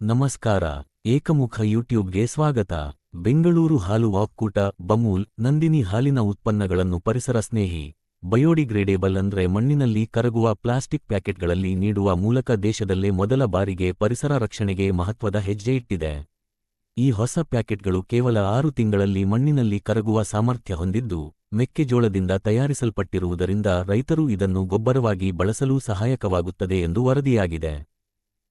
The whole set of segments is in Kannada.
ನಮಸ್ಕಾರ, ಏಕಮುಖ ಯೂಟ್ಯೂಬ್ಗೆ ಸ್ವಾಗತ. ಬೆಂಗಳೂರು ಹಾಲು ಒಕ್ಕೂಟ ಬಮೂಲ್, ನಂದಿನಿ ಹಾಲಿನ ಉತ್ಪನ್ನಗಳನ್ನು ಪರಿಸರ ಸ್ನೇಹಿ, ಬಯೋಡಿಗ್ರೇಡೇಬಲ್ ಅಂದ್ರೆ ಮಣ್ಣಿನಲ್ಲಿ ಕರಗುವ ಪ್ಲಾಸ್ಟಿಕ್ ಪ್ಯಾಕೆಟ್ಗಳಲ್ಲಿ ನೀಡುವ ಮೂಲಕ ದೇಶದಲ್ಲೇ ಮೊದಲ ಬಾರಿಗೆ ಪರಿಸರ ರಕ್ಷಣೆಗೆ ಮಹತ್ವದ ಹೆಜ್ಜೆ ಇಟ್ಟಿದೆ. ಈ ಹೊಸ ಪ್ಯಾಕೆಟ್ಗಳು ಕೇವಲ ಆರು ತಿಂಗಳಲ್ಲಿ ಮಣ್ಣಿನಲ್ಲಿ ಕರಗುವ ಸಾಮರ್ಥ್ಯ ಹೊಂದಿದ್ದು, ಮೆಕ್ಕೆಜೋಳದಿಂದ ತಯಾರಿಸಲ್ಪಟ್ಟಿರುವುದರಿಂದ ರೈತರು ಇದನ್ನು ಗೊಬ್ಬರವಾಗಿ ಬಳಸಲು ಸಹಾಯಕವಾಗುತ್ತದೆ ಎಂದು ವರದಿಯಾಗಿದೆ.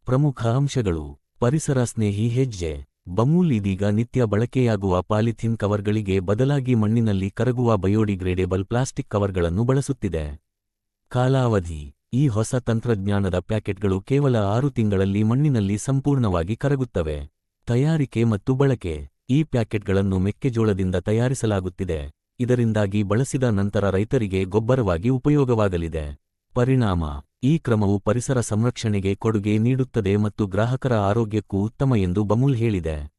ಪ್ರಮುಖ ಅಂಶಗಳು. ಪರಿಸರ ಸ್ನೇಹಿ ಹೆಜ್ಜೆ. ಬಮೂಲ್ ಇದೀಗ ನಿತ್ಯ ಬಳಕೆಯಾಗುವ ಪಾಲಿಥಿನ್ ಕವರ್ಗಳಿಗೆ ಬದಲಾಗಿ ಮಣ್ಣಿನಲ್ಲಿ ಕರಗುವ ಬಯೋಡಿಗ್ರೇಡೇಬಲ್ ಪ್ಲಾಸ್ಟಿಕ್ ಕವರ್ಗಳನ್ನು ಬಳಸುತ್ತಿದೆ. ಕಾಲಾವಧಿ. ಈ ಹೊಸ ತಂತ್ರಜ್ಞಾನದ ಪ್ಯಾಕೆಟ್ಗಳು ಕೇವಲ ಆರು ತಿಂಗಳಲ್ಲಿ ಮಣ್ಣಿನಲ್ಲಿ ಸಂಪೂರ್ಣವಾಗಿ ಕರಗುತ್ತವೆ. ತಯಾರಿಕೆ ಮತ್ತು ಬಳಕೆ. ಈ ಪ್ಯಾಕೆಟ್ಗಳನ್ನು ಮೆಕ್ಕೆಜೋಳದಿಂದ ತಯಾರಿಸಲಾಗುತ್ತಿದೆ. ಇದರಿಂದಾಗಿ ಬಳಸಿದ ನಂತರ ರೈತರಿಗೆ ಗೊಬ್ಬರವಾಗಿ ಉಪಯೋಗವಾಗಲಿದೆ. ಪರಿಣಾಮ. ಈ ಕ್ರಮವು ಪರಿಸರ ಸಂರಕ್ಷಣೆಗೆ ಕೊಡುಗೆ ನೀಡುತ್ತದೆ ಮತ್ತು ಗ್ರಾಹಕರ ಆರೋಗ್ಯಕ್ಕೂ ಉತ್ತಮ ಎಂದು ಬಮೂಲ್ ಹೇಳಿದೆ.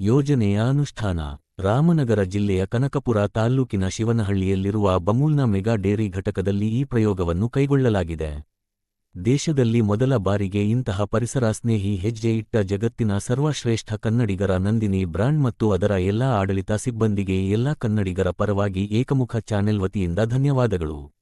ಯೋಜನೆಯ ಅನುಷ್ಠಾನ, ರಾಮನಗರ ಜಿಲ್ಲೆಯ ಕನಕಪುರ ತಾಲ್ಲೂಕಿನ ಶಿವನಹಳ್ಳಿಯಲ್ಲಿರುವ ಬಮೂಲ್ನ ಮೆಗಾ ಡೇರಿ ಘಟಕದಲ್ಲಿ ಈ ಪ್ರಯೋಗವನ್ನು ಕೈಗೊಳ್ಳಲಾಗಿದೆ. ದೇಶದಲ್ಲಿ ಮೊದಲ ಬಾರಿಗೆ ಇಂತಹ ಪರಿಸರ ಸ್ನೇಹಿ ಹೆಜ್ಜೆ ಇಟ್ಟ ಜಗತ್ತಿನ ಸರ್ವಶ್ರೇಷ್ಠ ಕನ್ನಡಿಗರ ನಂದಿನಿ ಬ್ರಾಂಡ್ ಮತ್ತು ಅದರ ಎಲ್ಲಾ ಆಡಳಿತ ಸಿಬ್ಬಂದಿಗೆ ಎಲ್ಲಾ ಕನ್ನಡಿಗರ ಪರವಾಗಿ ಏಕಮುಖ ಚಾನೆಲ್ ವತಿಯಿಂದ ಧನ್ಯವಾದಗಳು.